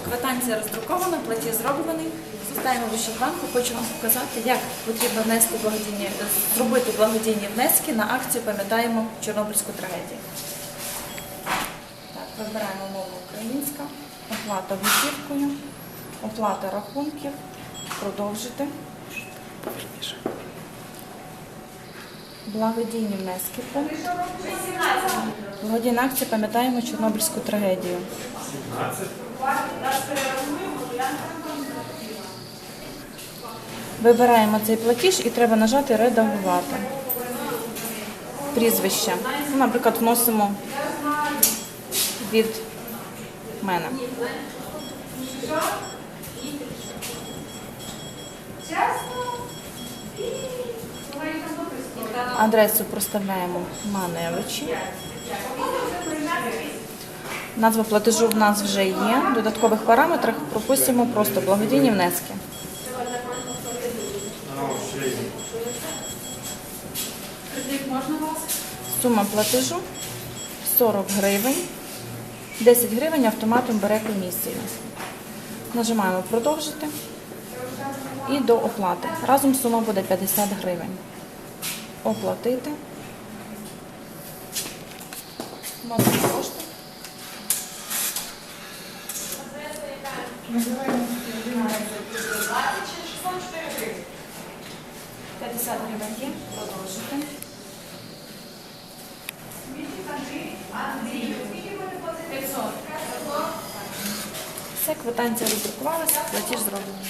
Квитанція роздрукована, платіж зроблений. Составимо вишиванку. Хочу вам показати, як потрібно внести благодійні, зробити благодійні внески на акцію Пам'ятаємо Чорнобильську трагедію. Так, вибираємо мову українська, оплата готівкою, оплата рахунків, продовжити. Благодійні внески. Благодійна акція Пам'ятаємо Чорнобильську трагедію. Вибираємо цей платіж і треба нажати редагувати. Прізвище. Ну, наприклад, вносимо від мене. Адресу проставляємо Маневичі. Назва платежу в нас вже є. В додаткових параметрах пропустимо просто благодійні внески. Сума платежу 40 гривень. 10 гривень автоматом бере комісію. Нажимаємо продовжити і до оплати. Разом сума буде 50 гривень. Оплатити. Номер кошти. П'ятдесят гривень є. Продовжити. Все, квитанція роздрукувалася, платіж зроблений.